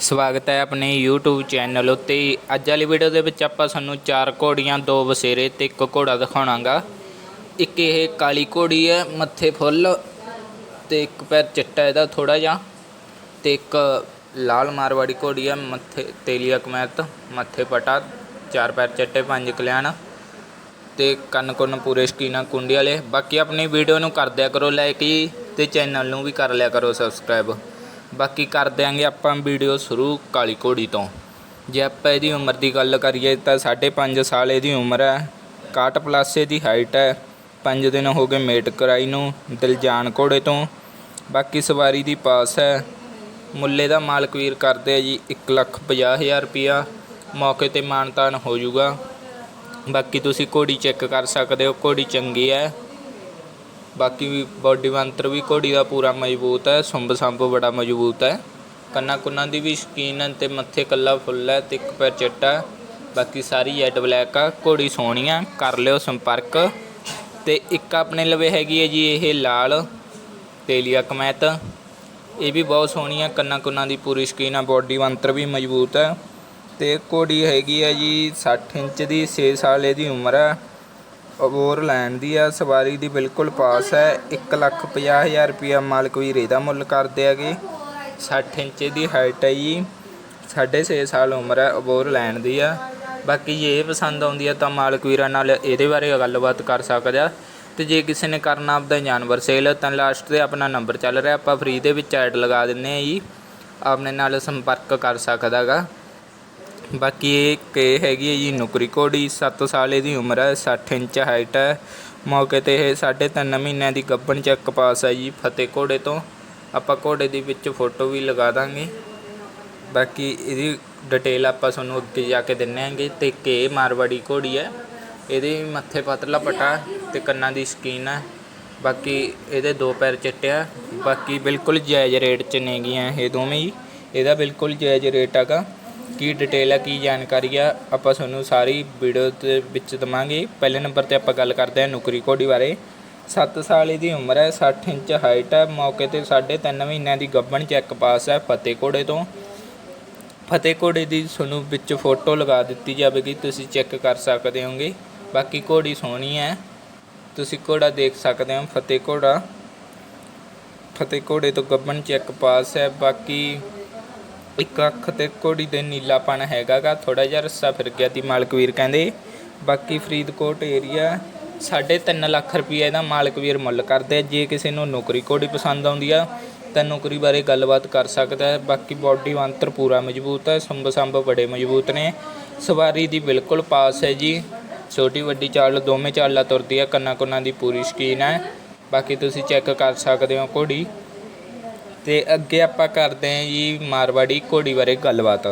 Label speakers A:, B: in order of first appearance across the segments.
A: ਸਵਾਗਤ ਹੈ ਆਪਣੇ YouTube ਚੈਨਲ ਉੱਤੇ। ਅੱਜ ਵਾਲੀ ਵੀਡੀਓ ਦੇ ਵਿੱਚ ਆਪਾਂ ਸਾਨੂੰ ਚਾਰ ਘੋੜੀਆਂ, ਦੋ ਵਸੇਰੇ ਤੇ ਇੱਕ ਘੋੜਾ ਦਿਖਾਉਣਾਗਾ। ਇੱਕ ਇਹ ਕਾਲੀ ਘੋੜੀ ਹੈ, ਮੱਥੇ ਫੁੱਲ ਤੇ ਇੱਕ ਪੈਰ ਚਿੱਟਾ ਇਹਦਾ ਥੋੜਾ ਜਿਹਾ ਤੇ ਇੱਕ ਲਾਲ ਮਾਰਵਾੜੀ ਘੋੜੀ ਹੈ, ਮੱਥੇ ਤੇਲੀਆ ਕਮੈਤ ਮੱਥੇ ਪਟਾ, ਚਾਰ ਪੈਰ ਚਿੱਟੇ, ਪੰਜ ਕਲਿਆਣ ਤੇ ਕੰਨ ਕੁੰਨ ਪੂਰੇ ਸ਼ਕੀਨਾ ਕੁੰਡੀ ਵਾਲੇ। ਬਾਕੀ ਆਪਣੀ ਵੀਡੀਓ ਨੂੰ ਕਰ ਦਿਆ ਕਰੋ ਲਾਈਕ ਜੀ ਤੇ ਚੈਨਲ ਨੂੰ ਵੀ ਕਰ ਲਿਆ ਕਰੋ ਸਬਸਕ੍ਰਾਈਬ ਬਾਕੀ ਕਰ ਦਿਆਂਗੇ ਆਪਾਂ ਵੀਡੀਓ ਸ਼ੁਰੂ ਕਾਲੀ ਘੋੜੀ ਤੋਂ। ਜੇ ਆਪਾਂ ਇਹਦੀ ਉਮਰ ਦੀ ਗੱਲ ਕਰੀਏ ਤਾਂ 5.5 ਸਾਲ ਇਹਦੀ ਉਮਰ ਹੈ 61 ਪਲੱਸ ਇਹਦੀ ਹਾਈਟ ਹੈ 5 ਦਿਨ ਹੋ ਗਏ ਮੇਟ ਕਰਾਈ ਨੂੰ ਦਿਲਜਾਨ ਘੋੜੇ ਤੋਂ। ਬਾਕੀ ਸਵਾਰੀ ਦੀ ਪਾਸ ਹੈ, ਮੁੱਲੇ ਦਾ ਮਾਲਕ ਵੀਰ ਕਰਦੇ ਆ ਜੀ 150000 ਰੁਪਿਆ ਮੌਕੇ ਤੇ ਮਾਨਤਾਨ ਹੋ ਜਾਊਗਾ। ਬਾਕੀ ਤੁਸੀਂ ਘੋੜੀ ਚੈੱਕ ਕਰ ਸਕਦੇ ਹੋ, ਘੋੜੀ ਚੰਗੀ ਹੈ। ਬਾਕੀ ਵੀ ਬਾਡੀ ਮੰਤਰ ਵੀ ਘੋੜੀ ਦਾ ਪੂਰਾ ਮਜ਼ਬੂਤ ਹੈ, ਸੁੰਬ ਸੰਬ ਬੜਾ ਮਜ਼ਬੂਤ ਹੈ। ਕੰਨਾਂ ਕੁੰਨਾਂ ਦੀ ਵੀ ਸ਼ਕੀਨ ਹੈ ਤੇ ਮੱਥੇ ਕੱਲਾ ਫੁੱਲ ਹੈ ਤੇ ਇੱਕ ਪੈਰ ਚਿੱਟਾ ਬਾਕੀ ਸਾਰੀ ਜੈਟ ਬਲੈਕ ਆ, ਘੋੜੀ ਸੋਹਣੀ ਆ, ਕਰ ਲਿਓ ਸੰਪਰਕ। ਤੇ ਇੱਕ ਆਪਣੇ ਲਵੇ ਹੈਗੀ ਹੈ ਜੀ ਇਹ ਲਾਲ, ਤੇਲੀਆ ਕਮੈਤ। ਇਹ ਵੀ ਬਹੁਤ ਸੋਹਣੀ ਆ, ਕੰਨਾਂ ਕੁੰਨਾਂ ਦੀ ਪੂਰੀ ਸ਼ਕੀਨ ਆ, ਬਾਡੀ ਮੰਤਰ ਵੀ ਮਜ਼ਬੂਤ ਹੈ। ਤੇ ਘੋੜੀ ਹੈਗੀ ਹੈ ਜੀ 60 ਇੰਚ ਦੀ 6 ਸਾਲ ਇਹਦੀ ਉਮਰ ਹੈ। ਅਬੋਰ ਲੈਣ ਦੀ ਆ, ਸਵਾਰੀ ਦੀ ਬਿਲਕੁਲ ਪਾਸ ਹੈ। 150000 ਰੁਪਿਆ ਮਾਲਕ ਵੀਰ ਇਹਦਾ ਮੁੱਲ ਕਰਦੇ ਹੈਗੇ। 60 ਇੰਚ ਦੀ ਹਾਈਟ ਹੈ ਜੀ। 6.5 ਸਾਲ ਉਮਰ ਹੈ, ਅਬੋਰ ਲੈਣ ਦੀ ਆ। ਬਾਕੀ ਜੇ ਇਹ ਪਸੰਦ ਆਉਂਦੀ ਆ ਤਾਂ ਮਾਲਕ ਵੀਰਾਂ ਨਾਲ ਇਹਦੇ ਬਾਰੇ ਗੱਲਬਾਤ ਕਰ ਸਕਦਾ ਤੇ ਜੇ ਕਿਸੇ ਨੇ ਕਰਨਾ ਆਪਦਾ ਜਾਨਵਰ ਸੇਲ, ਤਾਂ ਲਾਸਟ ਤੇ ਆਪਣਾ ਨੰਬਰ ਚੱਲ ਰਿਹਾ। ਆਪਾਂ ਫ੍ਰੀ ਦੇ ਵਿੱਚ ਐਡ ਲਗਾ ਦਿੰਨੇ ਆ ਜੀ। ਆਪਣੇ ਨਾਲ ਸੰਪਰਕ ਕਰ ਸਕਦਾਗਾ। ਬਾਕੀ ਇਹ ਕਿ ਹੈਗੀ ਹੈ ਜੀ, ਨੁਕਰੀ ਘੋੜੀ 7 ਸਾਲ ਇਹਦੀ ਉਮਰ ਹੈ 60 ਇੰਚ ਹਾਈਟ ਹੈ। ਮੌਕੇ ਤੇ ਇਹ ਸਾਢੇ ਤਿੰਨ ਮਹੀਨਿਆਂ ਦੀ ਗੱਭਣ ਚੱਕ ਪਾਸ ਹੈ ਜੀ, ਫਤਿਹ ਘੋੜੇ ਤੋਂ। ਆਪਾਂ ਘੋੜੇ ਦੀ ਵਿੱਚ ਫੋਟੋ ਵੀ ਲਗਾ ਦਾਂਗੇ। ਬਾਕੀ ਇਹਦੀ ਡਿਟੇਲ ਆਪਾਂ ਤੁਹਾਨੂੰ ਅੱਗੇ ਜਾ ਕੇ ਦਿੰਨੇ ਆਂਗੇ। ਤੇ ਕਿ ਮਾਰਵਾੜੀ ਘੋੜੀ ਹੈ, ਇਹਦੇ ਮੱਥੇ ਪਤਲਾ ਪਟਾ ਤੇ ਕੰਨਾਂ ਦੀ ਸਕੀਨ ਹੈ। ਬਾਕੀ ਇਹਦੇ ਦੋ ਪੈਰ ਚਿੱਟੇ ਆ, ਬਾਕੀ ਬਿਲਕੁਲ ਜਾਇਜ਼ ਰੇਟ 'ਚ ਨੇਗੀਆਂ ਇਹ ਦੋਵੇਂ ਹੀ ਇਹਦਾ ਬਿਲਕੁਲ ਜਾਇਜ਼ ਰੇਟ ਹੈਗਾ। ਕੀ ਡਿਟੇਲ ਹੈ ਕੀ ਜਾਣਕਾਰੀ ਆ, ਆਪਾਂ ਤੁਹਾਨੂੰ ਸਾਰੀ ਵੀਡੀਓ ਦੇ ਵਿੱਚ ਦਵਾਂਗੇ। ਪਹਿਲੇ ਨੰਬਰ ਤੇ ਆਪਾਂ ਗੱਲ ਕਰਦੇ ਹਾਂ ਨੁਕਰੀ ਘੋੜੀ ਬਾਰੇ। 7 ਸਾਲ ਇਹਦੀ ਉਮਰ ਹੈ 60 ਇੰਚ ਹਾਈਟ ਹੈ, ਮੌਕੇ ਤੇ 3.5 ਮਹੀਨਿਆਂ ਦੀ ਗੱਭਣ ਚੈੱਕ ਪਾਸ ਹੈ ਫਤਿਹ ਘੋੜੇ ਤੋਂ। ਫਤਿਹ ਘੋੜੇ ਦੀ ਤੁਹਾਨੂੰ ਵਿੱਚ ਫੋਟੋ ਲਗਾ ਦਿੱਤੀ ਜਾਵੇਗੀ, ਤੁਸੀਂ ਚੈੱਕ ਕਰ ਸਕਦੇ ਹੋਗੇ। ਬਾਕੀ ਘੋੜੀ ਸੋਹਣੀ ਹੈ, ਤੁਸੀਂ ਘੋੜਾ ਦੇਖ ਸਕਦੇ ਹੋ ਫਤਿਹ ਘੋੜਾ ਫਤਿਹ ਘੋੜੇ ਤੋਂ ਗੱਭਣ ਚੈੱਕ ਪਾਸ ਹੈ, ਬਾਕੀ ਇੱਕ ਅੱਖ ਤੇ ਘੋੜੀ ਦੇ ਨੀਲਾਪਣ ਹੈਗਾਗਾ ਥੋੜਾ ਜਿਹਾ ਰੱਸਾ ਫਿਰ ਗਿਆ ਤੀ ਮਾਲਕ ਵੀਰ ਕਹਿੰਦੇ। ਬਾਕੀ ਫਰੀਦਕੋਟ ਏਰੀਆ 3.5 ਲੱਖ ਰੁਪਏ ਦਾ ਮਾਲਕ ਵੀਰ ਮੁੱਲ ਕਰਦੇ ਜੇ ਕਿਸੇ ਨੂੰ ਨੌਕਰੀ ਘੋੜੀ ਪਸੰਦ ਆਉਂਦੀ ਆ, ਤਾਂ ਨੌਕਰੀ ਬਾਰੇ ਗੱਲਬਾਤ ਕਰ ਸਕਦਾ ਹੈ। ਬਾਕੀ ਬਾਡੀ ਵਾਂਤਰ ਪੂਰਾ ਮਜ਼ਬੂਤ ਹੈ, ਸੰਭ ਸੰਭ ਬੜੇ ਮਜ਼ਬੂਤ ਨੇ। ਸਵਾਰੀ ਦੀ ਬਿਲਕੁਲ ਪਾਸ ਹੈ ਜੀ। ਛੋਟੀ ਵੱਡੀ ਚਾਲ, ਦੋਵੇਂ ਚਾਲਾਂ ਤੁਰਦੀ ਹੈ ਕੰਨਾਂ ਕੁੰਨਾਂ ਦੀ ਪੂਰੀ ਸ਼ਕੀਨ ਹੈ। ਬਾਕੀ ਤੁਸੀਂ ਚੈੱਕ ਕਰ ਸਕਦੇ ਹੋ ਘੋੜੀ। ਅਤੇ ਅੱਗੇ ਆਪਾਂ ਕਰਦੇ ਹਾਂ ਜੀ ਮਾਰਵਾੜੀ ਘੋੜੀ ਬਾਰੇ ਗੱਲਬਾਤ।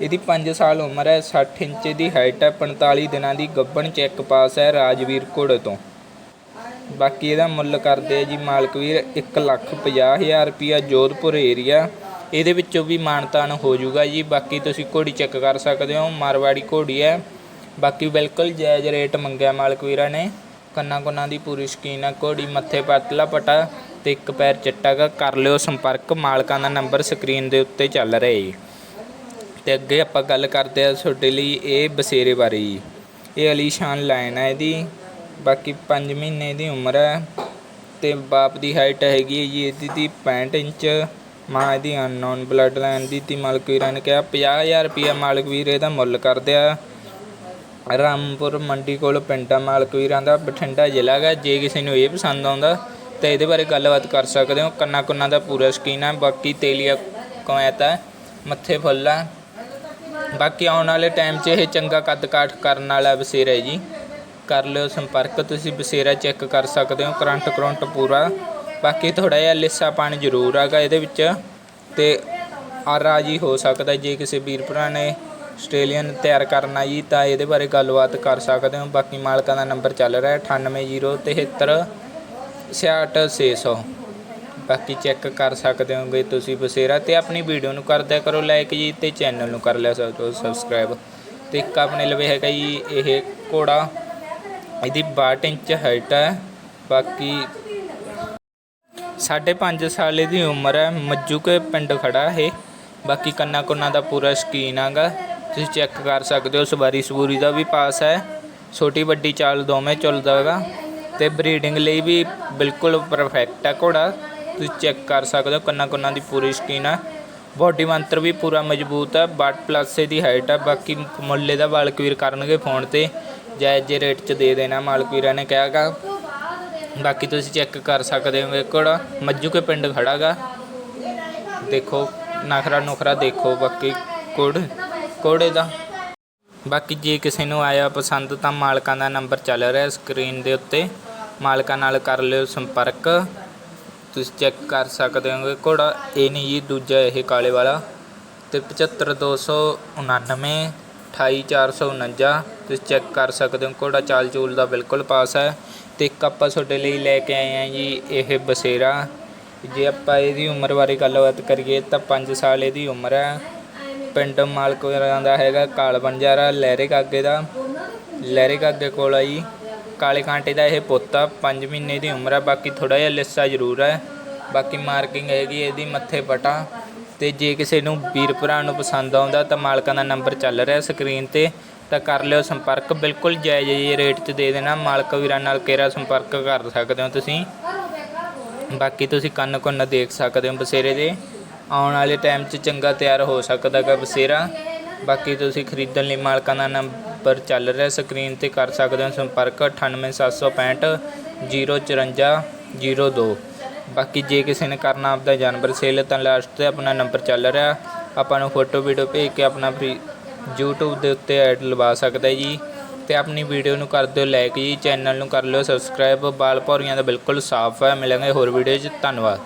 A: ਇਹਦੀ 5 ਸਾਲ ਉਮਰ ਹੈ 60 ਇੰਚ ਦੀ ਹਾਈਟ ਹੈ 45 ਦਿਨਾਂ ਦੀ ਗੱਭਣ ਚੈੱਕ ਪਾਸ ਹੈ ਰਾਜਵੀਰ ਘੋੜੇ ਤੋਂ। ਬਾਕੀ ਇਹਦਾ ਮੁੱਲ ਕਰਦੇ ਆ ਜੀ ਮਾਲਕ ਵੀਰ 150000 ਰੁਪਿਆ ਜੋਧਪੁਰ ਏਰੀਆ ਇਹਦੇ ਵਿੱਚੋਂ ਵੀ ਮਾਨਤਾਨ ਹੋ ਜਾਊਗਾ ਜੀ, ਬਾਕੀ ਤੁਸੀਂ ਘੋੜੀ ਚੈੱਕ ਕਰ ਸਕਦੇ ਹੋ, ਮਾਰਵਾੜੀ ਘੋੜੀ ਹੈ। ਬਾਕੀ ਬਿਲਕੁਲ ਜਾਇਜ਼ ਰੇਟ ਮੰਗਿਆ ਮਾਲਕ ਵੀਰਾਂ ਨੇ। ਕੰਨਾਂ ਕੁੰਨਾਂ ਦੀ ਪੂਰੀ ਸ਼ਕੀਨ ਹੈ, ਘੋੜੀ ਮੱਥੇ ਪਤਲਾ ਪਟਾ। ਅਤੇ ਇੱਕ ਪੈਰ ਚਿੱਟਾ ਗਾ, ਕਰ ਲਿਓ ਸੰਪਰਕ, ਮਾਲਕਾਂ ਦਾ ਨੰਬਰ ਸਕਰੀਨ ਦੇ ਉੱਤੇ ਚੱਲ ਰਿਹਾ ਜੀ ਤੇ ਅੱਗੇ ਆਪਾਂ ਗੱਲ ਕਰਦੇ ਆ ਤੁਹਾਡੇ ਲਈ ਇਹ ਬਸੇਰੇ ਬਾਰੇ ਜੀ। ਇਹ ਅਲੀਸ਼ਾਨ ਲਾਈਨ ਹੈ ਇਹਦੀ, ਬਾਕੀ 5 ਮਹੀਨੇ ਦੀ ਉਮਰ ਹੈ ਤੇ ਬਾਪ ਦੀ ਹਾਈਟ ਹੈਗੀ ਹੈ ਜੀ, ਇਹਦੀ ਦੀ 65 ਇੰਚ। ਮਾਂ ਇਹਦੀ ਅਨਨੋਨ ਬਲੱਡ ਲਾਈਨ ਦੀ, ਤੀ ਮਾਲਕ ਵੀਰਾਂ ਨੇ ਕਿਹਾ 50000 ਰੁਪਿਆ ਮਾਲਕ ਵੀਰ ਇਹਦਾ ਮੁੱਲ ਕਰਦੇ ਆ। ਰਾਮਪੁਰ ਮੰਡੀ ਕੋਲ ਪਿੰਡਾ ਮਾਲਕ ਵੀਰਾਂ ਦਾ ਬਠਿੰਡਾ ਜ਼ਿਲ੍ਹਾ ਗਾ, ਜੇ ਕਿਸੇ ਨੂੰ ਇਹ ਪਸੰਦ ਆਉਂਦਾ ਤਾਂ ਇਹਦੇ ਬਾਰੇ ਗੱਲਬਾਤ ਕਰ ਸਕਦੇ ਹੋ। ਕੰਨਾਂ ਕੁੰਨਾਂ ਦਾ ਪੂਰਾ ਸ਼ਕੀਨ ਹੈ ਬਾਕੀ ਤੇਲੀਆ ਕਮੈਤ ਹੈ ਮੱਥੇ ਫੁੱਲ ਹੈ ਬਾਕੀ ਆਉਣ ਵਾਲੇ ਟਾਈਮ 'ਚ ਇਹ ਚੰਗਾ ਕੱਦ ਕਾਠ ਕਰਨ ਵਾਲਾ ਬਸੇਰਾ ਹੈ ਜੀ। ਕਰ ਲਿਓ ਸੰਪਰਕ, ਤੁਸੀਂ ਬਸੇਰਾ ਚੈੱਕ ਕਰ ਸਕਦੇ ਹੋ। ਕਰੰਟ ਕਰੰਟ ਪੂਰਾ। ਬਾਕੀ ਥੋੜਾ ਜਿਹਾ ਲਿੱਸਾ ਪਾਣੀ ਜ਼ਰੂਰ ਆਗਾ ਇਹਦੇ ਵਿੱਚ। ਤੇ ਆਰਾ ਜੀ ਹੋ ਸਕਦਾ ਜੇ ਕਿਸੇ ਵੀਰ ਭਰਾ ਨੇ ਆਸਟ੍ਰੇਲੀਅਨ ਤਿਆਰ ਕਰਨਾ ਜੀ, ਤਾਂ ਇਹਦੇ ਬਾਰੇ ਗੱਲਬਾਤ ਕਰ ਸਕਦੇ ਹੋ। ਬਾਕੀ ਮਾਲਕਾਂ ਦਾ ਨੰਬਰ ਚੱਲ ਰਿਹਾ 98073 66600 ਬਾਕੀ ਚੈੱਕ ਕਰ ਸਕਦੇ ਹੋਗੇ ਤੁਸੀਂ ਬਸੇਰਾ ਤੇ ਆਪਣੀ ਵੀਡੀਓ ਨੂੰ ਕਰਦਿਆ ਕਰੋ ਲਾਈਕ ਜੀ ਤੇ ਚੈਨਲ ਨੂੰ ਕਰ ਲਿਆ ਕਰੋ ਸਬਸਕ੍ਰਾਈਬ ਤੇ ਇੱਕ ਆਪਣੇ ਲਵੇ ਹੈਗਾ ਜੀ ਇਹ ਘੋੜਾ। ਇਹਦੀ 62 ਇੰਚ ਹਾਈਟ ਹੈ। ਬਾਕੀ ਸਾਢੇ ਪੰਜ ਸਾਲ ਦੀ ਉਮਰ ਹੈ। ਮੱਜੂ ਕੇ ਪਿੰਡ ਖੜਾ ਇਹ। ਬਾਕੀ ਕੰਨਾ ਕੁੰਨਾ ਦਾ ਪੂਰਾ ਸ਼ਕੀਨ ਆਗਾ ਤੁਸੀਂ ਚੈੱਕ ਕਰ ਸਕਦੇ ਹੋ। ਸਵਾਰੀ ਸਬੂਰੀ ਦਾ ਵੀ ਪਾਸ ਹੈ। ਛੋਟੀ ਵੱਡੀ ਚਾਲ ਦੋਵੇਂ ਚੱਲਦਾ ਹੈਗਾ। ਤੇ ਬਰੀਡਿੰਗ ਲਈ ਵੀ ਬਿਲਕੁਲ ਪਰਫੈਕਟ ਹੈ ਘੋੜਾ। ਤੁਸੀਂ ਚੈੱਕ ਕਰ ਸਕਦੇ ਹੋ, ਕੰਨਾਂ ਕੁੰਨਾ ਦੀ ਪੂਰੀ ਸ਼ਕੀਨ ਹੈ ਬੋਡੀ ਮੰਤਰ ਵੀ ਪੂਰਾ ਮਜ਼ਬੂਤ ਹੈ 62 ਪਲੱਸ ਦੀ ਹਾਈਟ ਹੈ ਬਾਕੀ ਮੁੱਲੇ ਦਾ ਮਾਲਕ ਵੀਰ ਕਰਨਗੇ ਫੋਨ ਤੇ। ਜਾਇਜ਼ ਜੇ ਰੇਟ 'ਚ ਦੇ ਦੇਣਾ ਮਾਲਕ ਵੀਰਾਂ ਨੇ ਕਿਹਾਗਾ। ਬਾਕੀ ਤੁਸੀਂ ਚੈੱਕ ਕਰ ਸਕਦੇ ਹੋ ਘੋੜਾ। ਮੱਜੂ ਕੇ ਪਿੰਡ ਖੜਾਗਾ। ਦੇਖੋ, ਨਖਰਾ ਨੁਖਰਾ ਦੇਖੋ ਬਾਕੀ ਕੋੜ ਕੋੜੇ ਦਾ। ਬਾਕੀ ਜੇ ਕਿਸੇ ਨੂੰ ਆਇਆ ਪਸੰਦ ਤਾਂ ਮਾਲਕਾਂ ਦਾ ਨੰਬਰ ਚੱਲ ਰਿਹਾ ਸਕਰੀਨ ਦੇ ਉੱਤੇ। ਮਾਲਕਾਂ ਨਾਲ ਕਰ ਲਿਓ ਸੰਪਰਕ। ਤੁਸੀਂ ਚੈੱਕ ਕਰ ਸਕਦੇ ਹੋ ਇਹ ਘੋੜਾ ਇਹ ਨਹੀਂ ਜੀ, ਦੂਜਾ ਇਹ ਕਾਲੇ ਵਾਲਾ। ਤੇ 75299 28449 ਤੁਸੀਂ ਚੈੱਕ ਕਰ ਸਕਦੇ ਹੋ, ਘੋੜਾ ਚਾਲ ਚੂਲ ਦਾ ਬਿਲਕੁਲ ਪਾਸ ਹੈ। ਤੇ ਇੱਕ ਆਪਾਂ ਤੁਹਾਡੇ ਲਈ ਲੈ ਕੇ ਆਏ ਹਾਂ ਜੀ, ਇਹ ਬਸੇਰਾ। ਜੇ ਆਪਾਂ ਇਹਦੀ ਉਮਰ ਬਾਰੇ ਗੱਲਬਾਤ ਕਰੀਏ, ਤਾਂ 5 ਸਾਲ ਇਹਦੀ ਉਮਰ ਹੈ। ਪਿੰਡ ਮਾਲਕਪੁਰਾਂ ਦਾ ਹੈਗਾ, ਕਾਲ ਬੰਜਾਰਾ, ਲਹਿਰੇ ਕਾਗੇ ਦਾ। ਲਹਿਰੇ ਕਾਗੇ ਕੋਲ ਆ ਜੀ। ਕਾਲੇ ਕਾਂਟੇ ਦਾ ਇਹ ਪੋਤਾ ਆ 5 ਮਹੀਨੇ ਦੀ ਉਮਰ ਆ, ਬਾਕੀ ਥੋੜਾ ਜਿਹਾ ਲਿੱਸਾ ਜ਼ਰੂਰ ਹੈ ਬਾਕੀ ਮਾਰਕਿੰਗ ਹੈਗੀ ਇਹਦੀ ਮੱਥੇ ਪਟਾ। ਤੇ ਜੇ ਕਿਸੇ ਨੂੰ ਵੀਰ ਭਰਾ ਨੂੰ ਪਸੰਦ ਆਉਂਦਾ ਤਾਂ ਮਾਲਕਾਂ ਦਾ ਨੰਬਰ ਚੱਲ ਰਿਹਾ ਸਕਰੀਨ ਤੇ, ਤਾਂ ਕਰ ਲਿਓ ਸੰਪਰਕ। ਬਿਲਕੁਲ ਜਾਇਜ਼ ਜਿਹੇ ਰੇਟ 'ਚ ਦੇ ਦੇਣਾ। ਮਾਲਕ ਵੀਰਾਂ ਨਾਲ ਕਿਹੜਾ ਸੰਪਰਕ ਕਰ ਸਕਦੇ ਹੋ ਤੁਸੀਂ? ਬਾਕੀ ਤੁਸੀਂ ਕੰਨ ਕੁੰਨ ਦੇਖ ਸਕਦੇ ਹੋ ਬਸੇਰੇ ਦੇ। ਆਉਣ ਵਾਲੇ ਟਾਈਮ 'ਚ ਚੰਗਾ ਤਿਆਰ ਹੋ ਸਕਦਾ ਗਾ ਬਸੇਰਾ। ਬਾਕੀ ਤੁਸੀਂ ਖਰੀਦਣ ਲਈ ਮਾਲਕਾਂ ਦਾ ਨੰਬਰ ਪਰ ਚੱਲ ਰਿਹਾ ਸਕਰੀਨ ਤੇ ਕਰ ਸਕਦੇ ਹੋ ਸੰਪਰਕ 98765 054 02 ਬਾਕੀ ਜੇ ਕਿਸੇ ਨੇ ਕਰਨਾ ਆਪਦਾ ਜਾਨਵਰ ਸੇਲ, ਤਾਂ ਲਾਸਟ ਤੇ ਆਪਣਾ ਨੰਬਰ ਚੱਲ ਰਿਹਾ। ਆਪਾਂ ਨੂੰ ਫੋਟੋ ਵੀਡੀਓ ਭੇਜ ਕੇ ਆਪਣਾ ਫ੍ਰੀ YouTube ਦੇ ਉੱਤੇ ਐਡ ਲਵਾ ਸਕਦਾ ਜੀ। ਤੇ ਆਪਣੀ ਵੀਡੀਓ ਨੂੰ ਕਰ ਦਿਓ ਲਾਈਕ ਜੀ, ਚੈਨਲ ਨੂੰ ਕਰ ਲਿਓ ਸਬਸਕ੍ਰਾਈਬ ਬਾਲ ਭੌਰੀਆਂ ਦਾ ਬਿਲਕੁਲ ਸਾਫ਼ ਹੈ। ਮਿਲਾਂਗੇ ਹੋਰ ਵੀਡੀਓ 'ਚ। ਧੰਨਵਾਦ।